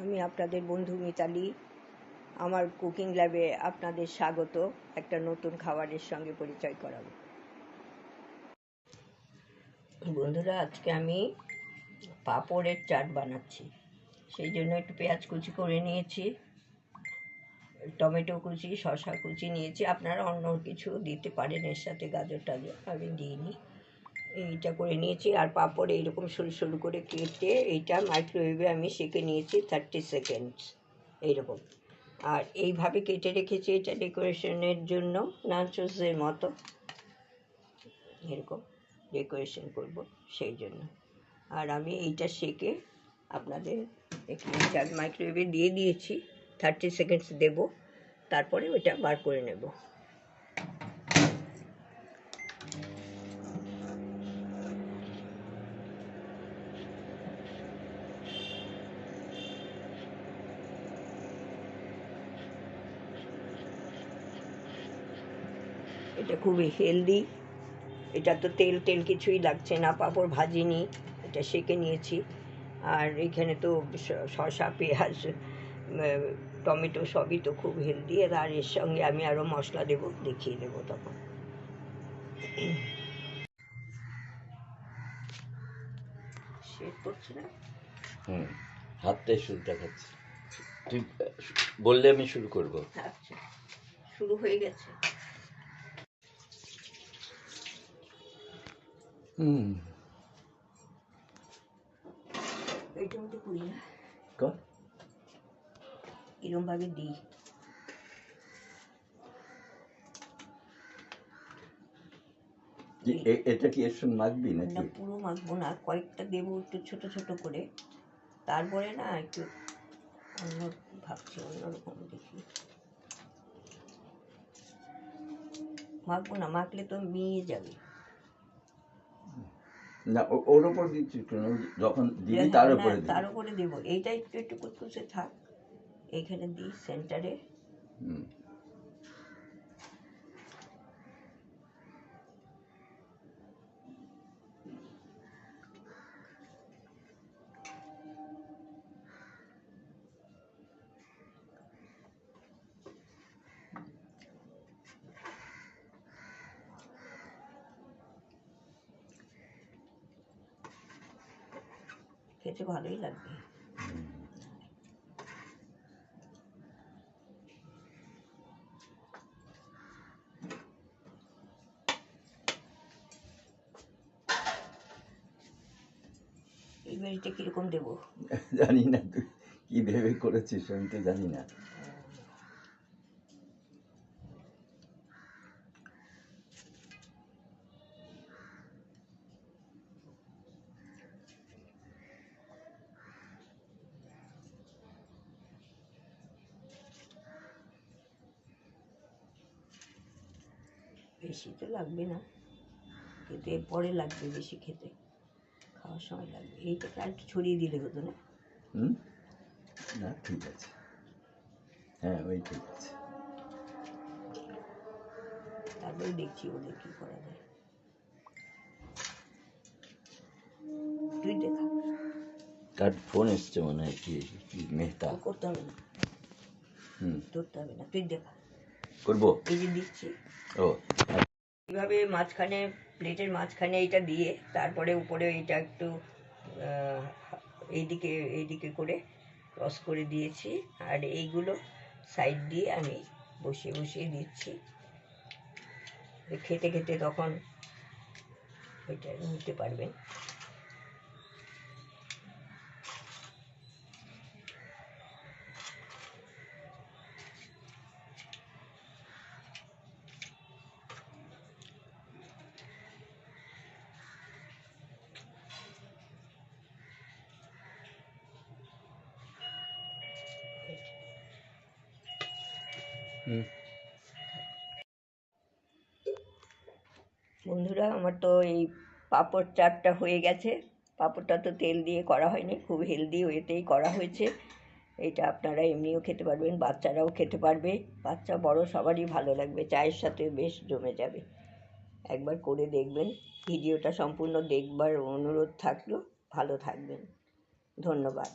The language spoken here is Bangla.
আমি আপনাদের বন্ধু মিতালি। আমার কুকিং ল্যাবে আপনাদের স্বাগত। একটা নতুন খাবারের সঙ্গে পরিচয় করাবো। বন্ধুরা, আজকে আমি পাঁপড়ের চাট বানাচ্ছি। সেই জন্য একটু পেঁয়াজ কুচি করে নিয়েছি, টমেটো কুচি, শসা কুচি নিয়েছি। আপনারা অন্য কিছু দিতে পারেন, এর সাথে গাজর টাজর আমি দিইনি এইটা করে নিয়েছি আর পাঁপড় এইরকম সরু সরু করে কেটে এইটা মাইক্রোওয়েভে আমি সেঁকে নিয়েছি থার্টি সেকেন্ডস এইরকম। আর এইভাবে কেটে রেখেছি এটা ডেকোরেশনের জন্য নাচোসের মতো। এরকম ডেকোরেশন করব সেই জন্য। আর আমি এইটা সেঁকে আপনাদের এখানে চার মাইক্রোওয়েভে দিয়ে দিয়েছি থার্টি সেকেন্ডস দেব, তারপরে ওইটা বার করে নেব। এটা খুবই হেলদি এটা তো তেল টেল কিছুই লাগছে না পাঁপড় ভাজিনি এটা সেঁকে নিয়েছি। আর এখানে তো শ- শসা পেঁয়াজ টমেটো সবই তো খুব হেলদি আর এর সঙ্গে আমি আরও মশলা দেবো দেখিয়ে দেবো তখন। হুম হাতটাই শুরু দেখাচ্ছে তুই বললে আমি শুরু করব। আচ্ছা শুরু হয়ে গেছে। হুম। করি না? কর। এরমভাবে দিই। এটা কি এর সঙ্গে মাখবি না পুরো মাখবো না কয়েকটা দেবো একটু ছোট ছোট করে। তারপরে না একটু অন্য ভাবছি অন্যরকম দেখি। মাখবো না মাখলে তো মিয়ে যাবে। না ওর ওপর দিচ্ছি যখন দিবি তার উপরে দিবি। তার উপরে দেবো। এইটা একটু একটু কুচকুচে থাক। এইখানে দিই সেন্টারে হুম। খেতে ভালোই লাগবে এইবার এটা কীরকম দেবো জানি না তুই কি ভেবে করেছিস আমি তো জানি না বেশি তো লাগবে না। কিন্তু এরপরে লাগবে বেশি খেতে। খাওয়ার সময় লাগবে। এইটাকে আর একটু ছড়িয়ে দিলে হতো না হুম? না ঠিক আছে। হ্যাঁ ওই ঠিক আছে। তারপরে দেখছি ওদের কি করা যায়। তুই দেখা কার ফোন এসছে মনে হয় কি মেহতা। করতে হবে না। হুম। ধরতে হবে না। তুই দেখা। করব? এই যে দিচ্ছি। ও এইভাবে মাঝখানে প্লেটের মাঝখানে এইটা দিয়ে তারপরে উপরে এইটা একটু এইদিকে এইদিকে করে ক্রস করে দিয়েছি। আর এইগুলো সাইড দিয়ে আমি বসিয়ে বসিয়ে দিচ্ছি। খেতে খেতে তখন ওইটা নিতে পারবেন। বন্ধুরা, আমার তো এই পাঁপড় চাটটা হয়ে গেছে। পাঁপড়টা তো তেল দিয়ে করা হয়নি, খুব হেলদি ওয়েতেই করা হয়েছে। এটা আপনারা এমনিও খেতে পারবেন, বাচ্চারাও খেতে পারবে। বাচ্চা বড় সবারই ভালো লাগবে, চায়ের সাথে বেশ জমে যাবে। একবার করে দেখবেন, ভিডিওটা সম্পূর্ণ দেখবার অনুরোধ থাকল, ভালো থাকবেন। ধন্যবাদ।